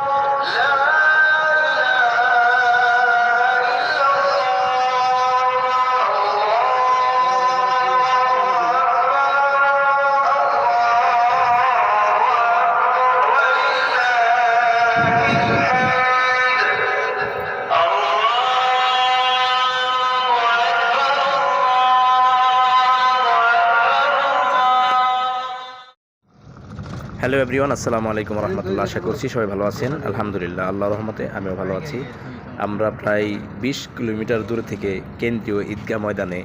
Oh. Hello everyone, আসসালামু আলাইকুম রহমতুল্লাহ। আশা করছি সবাই ভালো আছেন। আলহামদুলিল্লাহ আল্লাহ রহমতে আমিও ভালো আছি। আমরা প্রায় বিশ কিলোমিটার দূর থেকে কেন্দ্রীয় ঈদগাহ ময়দানে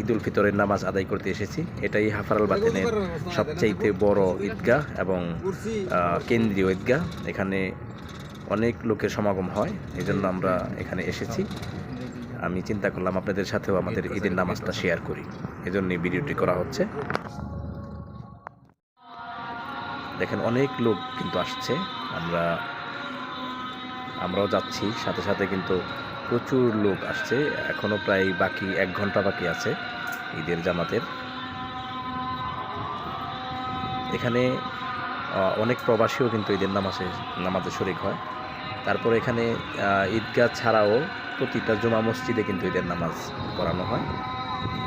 ঈদ উল ফিতরের নামাজ আদায় করতে এসেছি। এটাই হাফারাল বাতেনের সবচাইতে বড় ঈদগাহ এবং কেন্দ্রীয় ঈদগাহ। এখানে অনেক লোকের সমাগম হয় এই জন্য আমরা এখানে এসেছি। আমি চিন্তা করলাম আপনাদের সাথেও আমাদের ঈদের নামাজটা শেয়ার করি। এজন্যই ভিডিওটি করা হচ্ছে। দেখেন অনেক লোক কিন্তু আসছে। আমরা, আমরাও যাচ্ছি। সাথে সাথে কিন্তু প্রচুর লোক আসছে। এখনও প্রায় বাকি এক ঘণ্টা বাকি আছে ঈদের জামাতের। এখানে অনেক প্রবাসীও কিন্তু ঈদের নামাজে নামাজে শরিক হয়। তারপর এখানে ঈদগাহ ছাড়াও প্রতিটা জমা মসজিদে কিন্তু ঈদের নামাজ পড়ানো হয়।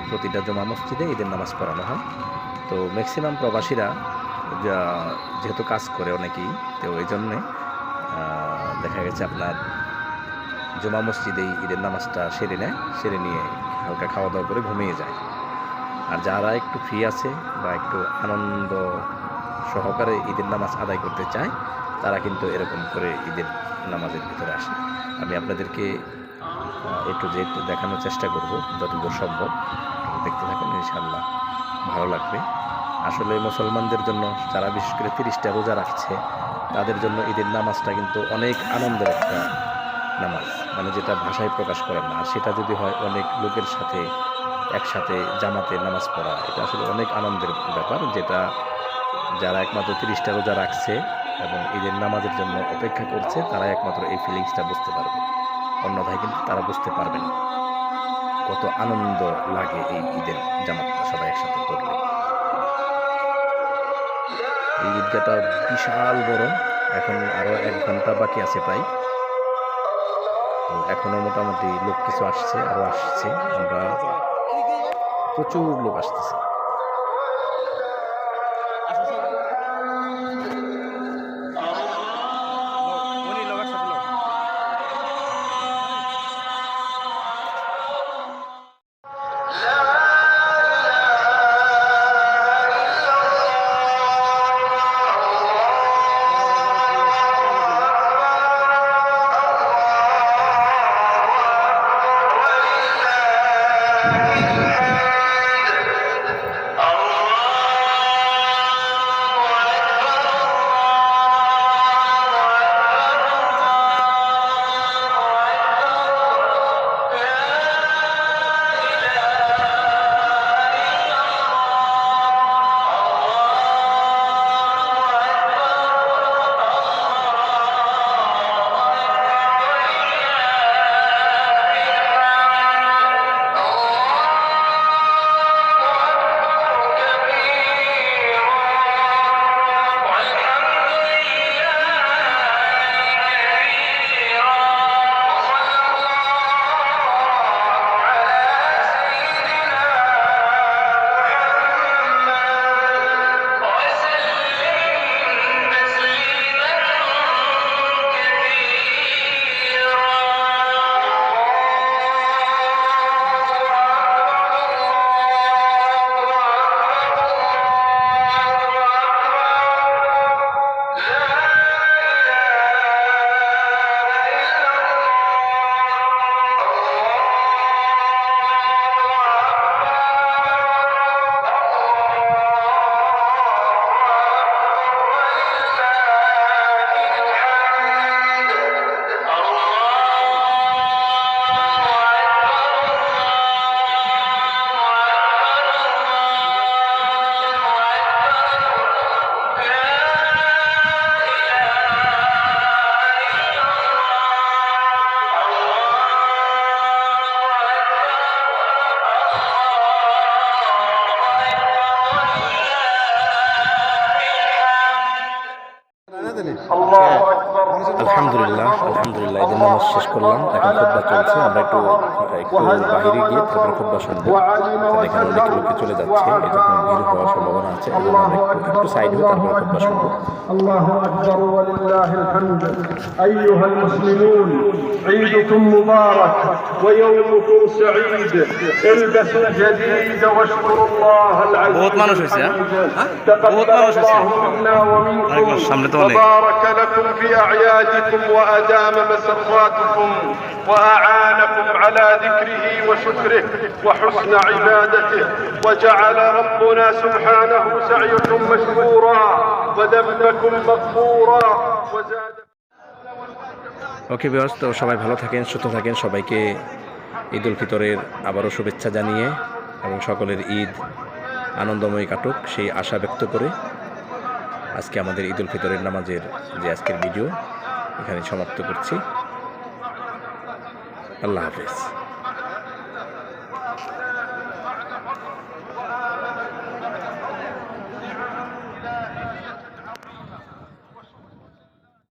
প্রতিটা জমা মসজিদে ঈদের নামাজ পড়ানো হয়। তো ম্যাক্সিমাম প্রবাসীরা যেহেতু কাজ করে অনেকেই, তো এই জন্যে দেখা গেছে আপনার জমা মসজিদেই ঈদের নামাজটা সেরে নেয়, সেরে নিয়ে হালকা খাওয়া দাওয়া করে ঘুমিয়ে যায়। আর যারা একটু ফ্রি আছে বা একটু আনন্দ সহকারে ঈদের নামাজ আদায় করতে চায়, তারা কিন্তু এরকম করে ঈদের নামাজের ভিতরে আসে। আমি আপনাদেরকে একটু যে একটু দেখানোর চেষ্টা করব, যতদূর সম্ভব দেখতে থাকুন ইনশাল্লাহ ভালো লাগবে। আসলে মুসলমানদের জন্য যারা বিশেষ করে তিরিশটা রোজা রাখছে, তাদের জন্য ঈদের নামাজটা কিন্তু অনেক আনন্দের একটা নামাজ। মানে যেটা ভাষায় প্রকাশ করেন না। আর সেটা যদি হয় অনেক লোকের সাথে একসাথে জামাতে নামাজ পড়া, এটা আসলে অনেক আনন্দের ব্যাপার যেটা যারা একমাত্র তিরিশটা রোজা রাখছে এবং ঈদের নামাজের জন্য অপেক্ষা করছে, তারা একমাত্র এই ফিলিংসটা বুঝতে পারবে। অন্যথায় কিন্তু তারা বুঝতে পারবে না। কত আনন্দ লাগে এই ঈদের জামাতটা সবাই একসাথে করলে। এই ঈদগাহটা বিশাল বড়। এখন আরও এক ঘণ্টা বাকি আছে প্রায়। তো এখনও মোটামুটি লোক কিছু আসছে আরও আসছে। আমরা প্রচুর লোক আসতেছে। 阿门。আলহামদুলিল্লাহ আলহামদুলিল্লাহ ঈদের নামাজ শেষ করলাম এখন খুদ্া চলছে আমরা একটু একটু বাইরে গিয়ে তারপরে খুদ্া শুনবো কারণ এখানে অনেক লোকে চলে যাচ্ছে এই জন্য ভিড় হওয়ার সম্ভাবনা আছে এই জন্য আমরা একটু একটু সাইড হয়ে তারপরে খুদ্া শুনবো الله أكبر ولله الحمد أيها المسلمون عيدكم مبارك ويومكم سعيد البسوا الجديد واشكروا الله العزيز বহুত মানুষ হয়েছে, হ্যাঁ? الحميد. বহুত تقبل মানুষ হয়েছে। الله منا আরেকবার ومنكم সামনে তো অনেক। وبارك لكم في أعيادكم وأدام مسراتكم وأعانكم على ذكره وشكره وحسن عبادته وجعل ربنا سبحانه سعيكم مشكورا وذنبكم مغفورا وزاد ওকে বিয়স তো সবাই ভালো থাকেন সুস্থ থাকেন সবাইকে ঈদ উল ফিতরের আবারও শুভেচ্ছা জানিয়ে এবং সকলের ঈদ আনন্দময় কাটুক সেই আশা ব্যক্ত করে আজকে আমাদের ঈদ উল ফিতরের নামাজের যে আজকের ভিডিও এখানে সমাপ্ত করছি। আল্লাহ হাফেজ।